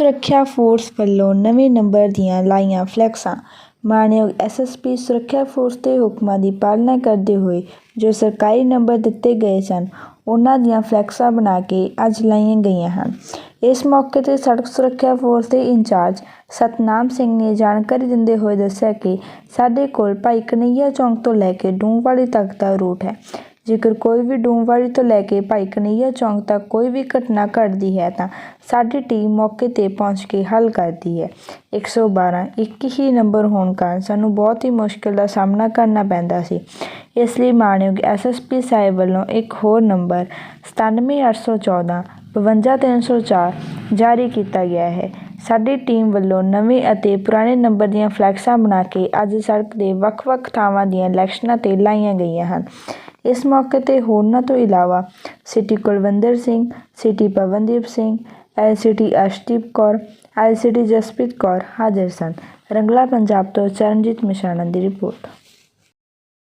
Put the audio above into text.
ਸੁਰੱਖਿਆ ਫੋਰਸ ਵੱਲੋਂ ਨਵੇਂ ਨੰਬਰ ਦੀਆਂ ਲਾਈਆਂ ਫਲੈਕਸਾਂ। ਮਾਣਯੋਗ ਐਸਐਸਪੀ ਸੁਰੱਖਿਆ ਫੋਰਸ ਦੇ ਹੁਕਮਾਂ ਦੀ ਪਾਲਣਾ ਕਰਦੇ ਹੋਏ ਜੋ ਸਰਕਾਰੀ ਨੰਬਰ ਦਿੱਤੇ ਗਏ ਸਨ, ਉਹਨਾਂ ਦੀਆਂ ਫਲੈਕਸਾਂ ਬਣਾ ਕੇ ਅੱਜ ਲਾਈਆਂ ਗਈਆਂ ਹਨ। ਇਸ ਮੌਕੇ ਤੇ ਸੜਕ ਸੁਰੱਖਿਆ ਫੋਰਸ ਦੇ ਇੰਚਾਰਜ ਸਤਨਾਮ ਸਿੰਘ ਨੇ ਜਾਣਕਾਰੀ ਦਿੰਦੇ ਹੋਏ ਦੱਸਿਆ ਕਿ ਸਾਡੇ ਕੋਲ ਭਾਈ ਕਨਈਆ ਚੌਂਕ ਤੋਂ ਲੈ ਕੇ ਡੂਮਵਾਲੀ ਤੱਕ ਦਾ ਰੂਟ ਹੈ। ਜੇਕਰ ਕੋਈ ਵੀ ਡੂਮਵਾਲੀ ਤੋਂ ਲੈ ਕੇ ਭਾਈ ਕਨ੍ਹੱਈਆ ਚੌਂਕ ਤੱਕ ਕੋਈ ਵੀ ਘਟਨਾ ਘਟਦੀ ਹੈ ਤਾਂ ਸਾਡੀ ਟੀਮ ਮੌਕੇ ਤੇ ਪਹੁੰਚ ਕੇ ਹੱਲ ਕਰਦੀ ਹੈ। 112 ਇੱਕ ਹੀ ਨੰਬਰ ਹੋਣ ਕਾਰਨ ਸਾਨੂੰ ਬਹੁਤ ਹੀ ਮੁਸ਼ਕਲ ਦਾ ਸਾਹਮਣਾ ਕਰਨਾ ਪੈਂਦਾ ਸੀ। ਇਸ ਲਈ ਮਾਣਯੋਗ ਐਸਐਸਪੀ ਸਾਹਿਬ ਵੱਲੋਂ ਇੱਕ ਹੋਰ ਨੰਬਰ 97814 52304 ਜਾਰੀ ਕੀਤਾ ਗਿਆ ਹੈ। ਸਾਡੀ ਟੀਮ ਵੱਲੋਂ ਨਵੇਂ ਅਤੇ ਪੁਰਾਣੇ ਨੰਬਰ ਦੀਆਂ ਫਲੈਕਸਾਂ ਬਣਾ ਕੇ ਅੱਜ ਸੜਕ ਦੇ ਵੱਖ-ਵੱਖ ਥਾਵਾਂ ਦੀਆਂ ਇਲੈਕਸ਼ਨਾਂ ਤੇ ਲਾਈਆਂ ਗਈਆਂ ਹਨ। ਇਸ ਮੌਕੇ ਤੇ ਹੋਰਨਾਂ ਤੋਂ ਇਲਾਵਾ CT Kulwinder Singh, CT Pavandeep Singh LCT Arshdeep Kaur LCT Jaspreet Kaur ਹਾਜ਼ਰ ਸਨ। ਰੰਗਲਾ ਪੰਜਾਬ ਤੋਂ ਚਰਨਜੀਤ ਮਿਸ਼ਾਣਾ ਦੀ ਰਿਪੋਰਟ।